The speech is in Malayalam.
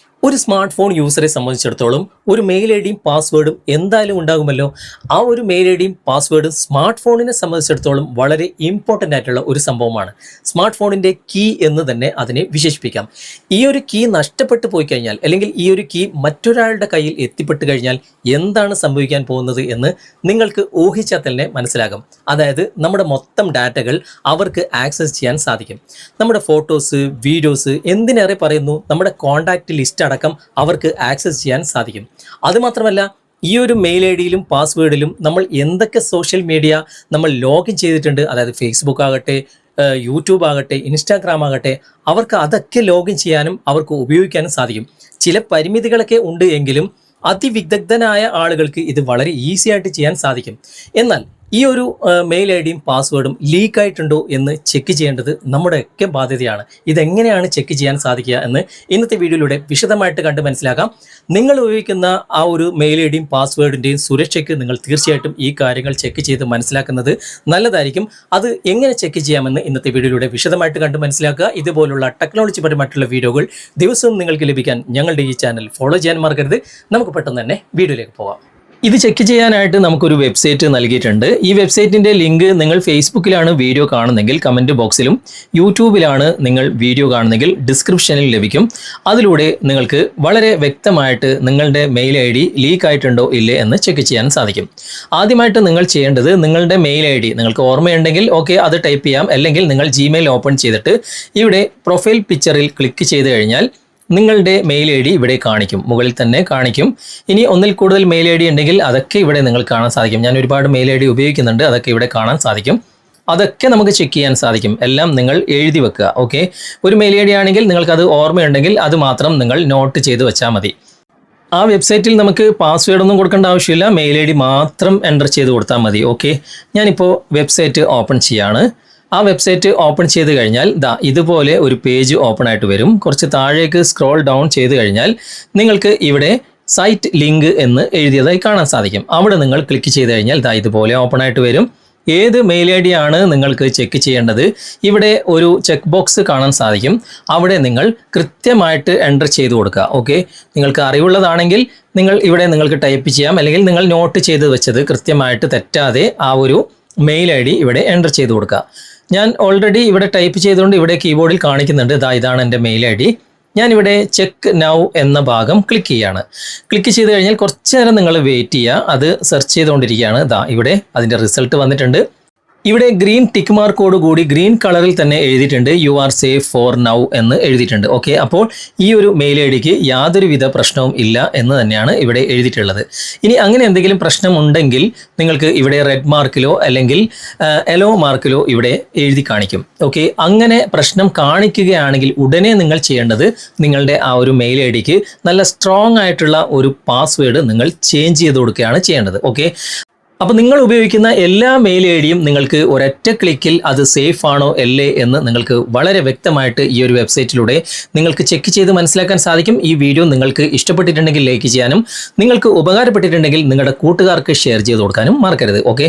bathroom. ഒരു സ്മാർട്ട് ഫോൺ യൂസറെ സംബന്ധിച്ചിടത്തോളം ഒരു മെയിൽ ഐ ഡിയും പാസ്വേഡും എന്തായാലും ഉണ്ടാകുമല്ലോ. ആ ഒരു മെയിൽ ഐ ഡിയും പാസ്വേഡും സ്മാർട്ട് ഫോണിനെ സംബന്ധിച്ചിടത്തോളം വളരെ ഇമ്പോർട്ടന്റ് ആയിട്ടുള്ള ഒരു സംഭവമാണ്. സ്മാർട്ട് ഫോണിന്റെ കീ എന്ന് തന്നെ അതിനെ വിശേഷിപ്പിക്കാം. ഈ ഒരു കീ നഷ്ടപ്പെട്ടു പോയി കഴിഞ്ഞാൽ അല്ലെങ്കിൽ ഈ ഒരു കീ മറ്റൊരാളുടെ കയ്യിൽ എത്തിപ്പെട്ട് കഴിഞ്ഞാൽ എന്താണ് സംഭവിക്കാൻ പോകുന്നത് എന്ന് നിങ്ങൾക്ക് ഊഹിച്ചാൽ തന്നെ മനസ്സിലാകും. അതായത് നമ്മുടെ മൊത്തം ഡാറ്റകൾ അവർക്ക് ആക്സസ് ചെയ്യാൻ സാധിക്കും. നമ്മുടെ ഫോട്ടോസ് വീഡിയോസ് എന്തിനേറെ പറയുന്നു? നമ്മുടെ കോൺടാക്റ്റ് ലിസ്റ്റ് അവർക്ക് ആക്സസ് ചെയ്യാൻ സാധിക്കും. അതുമാത്രമല്ല ഈ ഒരു മെയിൽ ഐ ഡിയിലും പാസ്വേഡിലും നമ്മൾ എന്തൊക്കെ സോഷ്യൽ മീഡിയ നമ്മൾ ലോഗിൻ ചെയ്തിട്ടുണ്ട് അതായത് ഫേസ്ബുക്ക് ആകട്ടെ യൂട്യൂബ് ആകട്ടെ ഇൻസ്റ്റാഗ്രാം ആകട്ടെ അവർക്ക് അതൊക്കെ ലോഗിൻ ചെയ്യാനും അവർക്ക് ഉപയോഗിക്കാനും സാധിക്കും. ചില പരിമിതികളൊക്കെ ഉണ്ട് എങ്കിലും അതിവിദഗ്ധനായ ആളുകൾക്ക് ഇത് വളരെ ഈസി ആയിട്ട് ചെയ്യാൻ സാധിക്കും. എന്നാൽ ഈ ഒരു മെയിൽ ഐ ഡിയും പാസ്വേഡും ലീക്ക് ആയിട്ടുണ്ടോ എന്ന് ചെക്ക് ചെയ്യേണ്ടത് നമ്മുടെയൊക്കെ ബാധ്യതയാണ്. ഇതെങ്ങനെയാണ് ചെക്ക് ചെയ്യാൻ സാധിക്കുക എന്ന് ഇന്നത്തെ വീഡിയോയിലൂടെ വിശദമായിട്ട് കണ്ട് മനസ്സിലാക്കാം. നിങ്ങൾ ഉപയോഗിക്കുന്ന ആ ഒരു മെയിൽ ഐ ഡിയും പാസ്വേഡിന്റെയും സുരക്ഷയ്ക്ക് നിങ്ങൾ തീർച്ചയായിട്ടും ഈ കാര്യങ്ങൾ ചെക്ക് ചെയ്ത് മനസ്സിലാക്കുന്നത് നല്ലതായിരിക്കും. അത് എങ്ങനെ ചെക്ക് ചെയ്യാമെന്ന് ഇന്നത്തെ വീഡിയോയിലൂടെ വിശദമായിട്ട് കണ്ട് മനസ്സിലാക്കുക. ഇതുപോലുള്ള ടെക്നോളജി പരമായിട്ടുള്ള വീഡിയോകൾ ദിവസവും നിങ്ങൾക്ക് ലഭിക്കാൻ ഞങ്ങളുടെ ഈ ചാനൽ ഫോളോ ചെയ്യാൻ മറക്കരുത്. നമുക്ക് പെട്ടെന്ന് തന്നെ വീഡിയോയിലേക്ക് പോകാം. ഇത് ചെക്ക് ചെയ്യാനായിട്ട് നമുക്കൊരു വെബ്സൈറ്റ് നൽകിയിട്ടുണ്ട്. ഈ വെബ്സൈറ്റിന്റെ ലിങ്ക് നിങ്ങൾ ഫേസ്ബുക്കിലാണ് വീഡിയോ കാണുന്നെങ്കിൽ കമന്റ് ബോക്സിലും യൂട്യൂബിലാണ് നിങ്ങൾ വീഡിയോ കാണുന്നെങ്കിൽ ഡിസ്ക്രിപ്ഷനിൽ ലഭിക്കും. അതിലൂടെ നിങ്ങൾക്ക് വളരെ വ്യക്തമായിട്ട് നിങ്ങളുടെ മെയിൽ ഐ ഡി ലീക്ക് ആയിട്ടുണ്ടോ ഇല്ലേ എന്ന് ചെക്ക് ചെയ്യാൻ സാധിക്കും. ആദ്യമായിട്ട് നിങ്ങൾ ചെയ്യേണ്ടത് നിങ്ങളുടെ മെയിൽ ഐ ഡി നിങ്ങൾക്ക് ഓർമ്മയുണ്ടെങ്കിൽ ഓക്കെ അത് ടൈപ്പ് ചെയ്യാം. അല്ലെങ്കിൽ നിങ്ങൾ ജിമെയിൽ ഓപ്പൺ ചെയ്തിട്ട് ഇവിടെ പ്രൊഫൈൽ പിക്ചറിൽ ക്ലിക്ക് ചെയ്ത് കഴിഞ്ഞാൽ നിങ്ങളുടെ മെയിൽ ഐ ഡി ഇവിടെ കാണിക്കും. മുകളിൽ തന്നെ കാണിക്കും. ഇനി ഒന്നിൽ കൂടുതൽ മെയിൽ ഐ ഡി ഉണ്ടെങ്കിൽ അതൊക്കെ ഇവിടെ നിങ്ങൾ കാണാൻ സാധിക്കും. ഞാൻ ഒരുപാട് മെയിൽ ഐ ഡി ഉപയോഗിക്കുന്നുണ്ട്. അതൊക്കെ ഇവിടെ കാണാൻ സാധിക്കും. അതൊക്കെ നമുക്ക് ചെക്ക് ചെയ്യാൻ സാധിക്കും. എല്ലാം നിങ്ങൾ എഴുതി വെക്കുക. ഓക്കെ ഒരു മെയിൽ ഐ ഡി ആണെങ്കിൽ നിങ്ങൾക്കത് ഓർമ്മയുണ്ടെങ്കിൽ അത് മാത്രം നിങ്ങൾ നോട്ട് ചെയ്ത് വെച്ചാൽ മതി. ആ വെബ്സൈറ്റിൽ നമുക്ക് പാസ്വേഡ് ഒന്നും കൊടുക്കേണ്ട ആവശ്യമില്ല. മെയിൽ ഐ ഡി മാത്രം എന്റർ ചെയ്ത് കൊടുത്താൽ മതി. ഓക്കെ ഞാനിപ്പോൾ വെബ്സൈറ്റ് ഓപ്പൺ ചെയ്യാണ്. ആ വെബ്സൈറ്റ് ഓപ്പൺ ചെയ്ത് കഴിഞ്ഞാൽ ദാ ഇതുപോലെ ഒരു പേജ് ഓപ്പൺ ആയിട്ട് വരും. കുറച്ച് താഴേക്ക് സ്ക്രോൾ ഡൗൺ ചെയ്ത് കഴിഞ്ഞാൽ നിങ്ങൾക്ക് ഇവിടെ സൈറ്റ് ലിങ്ക് എന്ന് എഴുതിയതായി കാണാൻ സാധിക്കും. അവിടെ നിങ്ങൾ ക്ലിക്ക് ചെയ്ത് കഴിഞ്ഞാൽ ദാ ഇതുപോലെ ഓപ്പൺ ആയിട്ട് വരും. ഏത് മെയിൽ ഐ ഡി ആണ് നിങ്ങൾക്ക് ചെക്ക് ചെയ്യേണ്ടത്? ഇവിടെ ഒരു ചെക്ക് ബോക്സ് കാണാൻ സാധിക്കും. അവിടെ നിങ്ങൾ കൃത്യമായിട്ട് എന്റർ ചെയ്ത് കൊടുക്കുക. ഓക്കെ നിങ്ങൾക്ക് അറിവുള്ളതാണെങ്കിൽ നിങ്ങൾ ഇവിടെ നിങ്ങൾക്ക് ടൈപ്പ് ചെയ്യാം. അല്ലെങ്കിൽ നിങ്ങൾ നോട്ട് ചെയ്ത് വെച്ചത് കൃത്യമായിട്ട് തെറ്റാതെ ആ ഒരു മെയിൽ ഐ ഡി ഇവിടെ എന്റർ ചെയ്ത് കൊടുക്കുക. ഞാൻ ഓൾറെഡി ഇവിടെ ടൈപ്പ് ചെയ്തുകൊണ്ട് ഇവിടെ കീബോർഡിൽ കാണിക്കുന്നുണ്ട്. ഇതാ ഇതാണ് എന്റെ മെയിൽ ഐ ഡി. ഞാനിവിടെ ചെക്ക് നൗ എന്ന ഭാഗം ക്ലിക്ക് ചെയ്യാണ്. ക്ലിക്ക് ചെയ്ത് കഴിഞ്ഞാൽ കുറച്ച് നേരം നിങ്ങൾ വെയിറ്റ് ചെയ്യുക. അത് സെർച്ച് ചെയ്തുകൊണ്ടിരിക്കുകയാണ്. ഇതാ ഇവിടെ അതിന്റെ റിസൾട്ട് വന്നിട്ടുണ്ട്. ഇവിടെ ഗ്രീൻ ടിക്ക് മാർക്കോട് കൂടി ഗ്രീൻ കളറിൽ തന്നെ എഴുതിയിട്ടുണ്ട് you are safe for now എന്ന് എഴുതിയിട്ടുണ്ട്. ഓക്കെ അപ്പോൾ ഈ ഒരു മെയിൽ ഐ ഡിക്ക് യാതൊരുവിധ പ്രശ്നവും ഇല്ല എന്ന് തന്നെയാണ് ഇവിടെ എഴുതിയിട്ടുള്ളത്. ഇനി അങ്ങനെ എന്തെങ്കിലും പ്രശ്നം ഉണ്ടെങ്കിൽ നിങ്ങൾക്ക് ഇവിടെ റെഡ് മാർക്കിലോ അല്ലെങ്കിൽ എലോ മാർക്കിലോ ഇവിടെ എഴുതി കാണിക്കും. ഓക്കെ അങ്ങനെ പ്രശ്നം കാണിക്കുകയാണെങ്കിൽ ഉടനെ നിങ്ങൾ ചെയ്യേണ്ടത് നിങ്ങളുടെ ആ ഒരു മെയിൽ ഐ ഡിക്ക് നല്ല സ്ട്രോങ് ആയിട്ടുള്ള ഒരു പാസ്വേഡ് നിങ്ങൾ ചേഞ്ച് ചെയ്ത് കൊടുക്കുകയാണ് ചെയ്യേണ്ടത്. ഓക്കെ അപ്പോൾ നിങ്ങൾ ഉപയോഗിക്കുന്ന എല്ലാ മെയിൽ ഐ ഡിയും നിങ്ങൾക്ക് ഒരൊറ്റ ക്ലിക്കിൽ അത് സേഫ് ആണോ അല്ലേ എന്ന് നിങ്ങൾക്ക് വളരെ വ്യക്തമായിട്ട് ഈ ഒരു വെബ്സൈറ്റിലൂടെ നിങ്ങൾക്ക് ചെക്ക് ചെയ്ത് മനസ്സിലാക്കാൻ സാധിക്കും. ഈ വീഡിയോ നിങ്ങൾക്ക് ഇഷ്ടപ്പെട്ടിട്ടുണ്ടെങ്കിൽ ലൈക്ക് ചെയ്യാനും നിങ്ങൾക്ക് ഉപകാരപ്പെട്ടിട്ടുണ്ടെങ്കിൽ നിങ്ങളുടെ കൂട്ടുകാർക്ക് ഷെയർ ചെയ്ത് കൊടുക്കാനും മറക്കരുത്. ഓക്കെ